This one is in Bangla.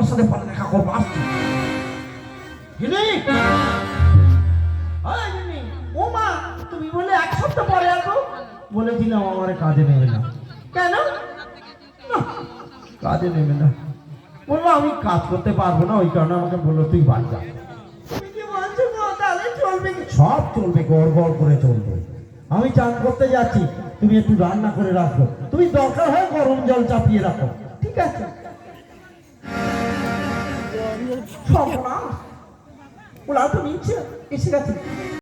তোমার সাথে পরে দেখা করব, আসছি। ও মা তুমি বলে এক সপ্তাহ পরে আসব বলেছিলাম আমার কাজে নেবে না। কেন? কাজে নেবে না। বলল, আমি কাজ করতে পারব না, ওই কারণে আমাকে বলল, তুই বাড়ি যা? সব চলবে, গড় গড় করে চলবে। আমি চান করতে যাচ্ছি, তুমি একটু রান্না করে রাখো। তুমি দরকার হয় গরম জল চাপিয়ে রাখো। ঠিক আছে? 你就跳出，我来不明确，你现在。